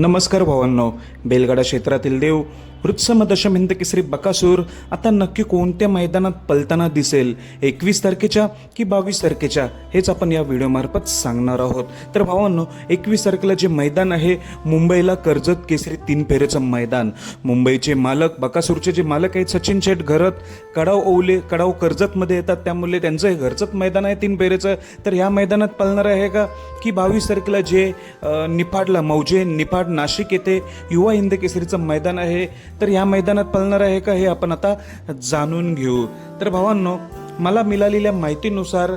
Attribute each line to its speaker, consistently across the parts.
Speaker 1: नमस्कार भावांनो. बेलगाडा क्षेत्रातील देव वृत्सम दशम हिंद केसरी बकासूर आता नक्की कोणत्या मैदानात पलताना दिसेल? एकवीस तारखेच्या की बावीस तारखेच्या? हेच आपण या व्हिडिओमार्फत सांगणार आहोत. तर भावांनो एकवीस तारखेला जे मैदान आहे मुंबईला कर्जत केसरी तीन फेरेचं मैदान. मुंबईचे मालक बकासूरचे जे मालक आहेत सचिन शेठ घरत कडाव ओवले कडाव कर्जतमध्ये येतात. त्यामुळे त्यांचं हे घरचंच मैदान आहे तीन फेरेचं तर ह्या मैदानात पलणार आहे का? की बावीस तारखेला जे निफाडला मौजे निफाड नाशिक येथे युवा हिंद केसरीचं मैदान आहे. तर ह्या मैदानात पळणार आहे का हे आपण आता जाणून घेऊ. तर भावांनो मला मिळालेल्या माहितीनुसार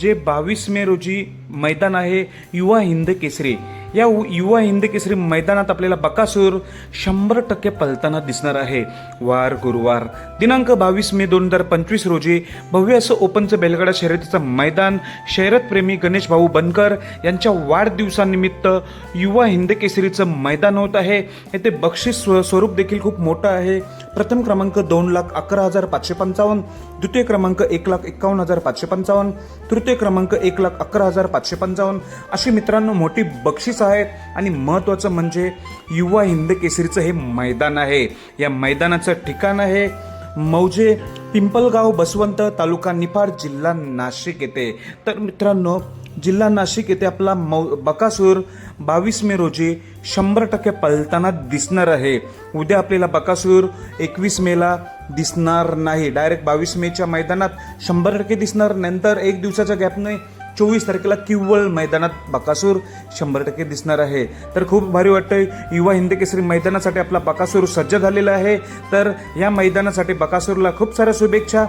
Speaker 1: जे बावीस मे रोजी मैदान आहे युवा हिंद केसरी. या उ- युवा हिंद केसरी मैदानात आपल्याला बकासूर शंभर टक्के पलताना दिसणार आहे. वार गुरुवार. दिनांक बावीस मे दोन हजार पंचवीस रोजी भव्य असं ओपनचं बेलगाडा शर्यतीचं मैदान शर्यतप्रेमी गणेश भाऊ बनकर यांच्या वाढदिवसानिमित्त युवा हिंद केसरीचं मैदान होत आहे. येथे बक्षीस स्व- स्वरूप देखील खूप मोठं आहे. प्रथम क्रमांक दोन लाख अकरा हजार पाचशे पंचावन्न द्वितीय क्रमांक एक लाख एकावन्न हजार पाचशे पंचावन्न तृतीय क्रमांक एक लाख अकरा हजार पाचशे पंचावन्न. अशी मित्रांनो मोठी बक्षीस आहेत आणि महत्त्वाचं म्हणजे युवा हिंद केसरीचं हे मैदान आहे. या मैदानाचं ठिकाण आहे मौजे पिंपलगाव बसवंत तालुका निफाड जिल्हा नाशिक येथे. तर मित्रांनो जिल्हा नाशिक येथे आपला मौ बकासूर बावीस मे रोजी शंभर टक्के पलताना दिसणार आहे. उद्या आपल्याला बकासूर एकवीस मेला दिसणार नाही. डायरेक्ट बावीस मेच्या मैदानात शंभर टक्के दिसणार नंतर एक दिवसाच्या गॅपने चोवीस तारखेला किव्वळ मैदानात बकासूर शंभर टक्के दिसणार आहे. तर खूप भारी वाटतंय युवा हिंद केसरी मैदानासाठी आपला बकासूर सज्ज झालेला आहे. तर या मैदानासाठी बकासूरला खूप साऱ्या शुभेच्छा.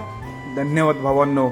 Speaker 1: धन्यवाद भावांनो.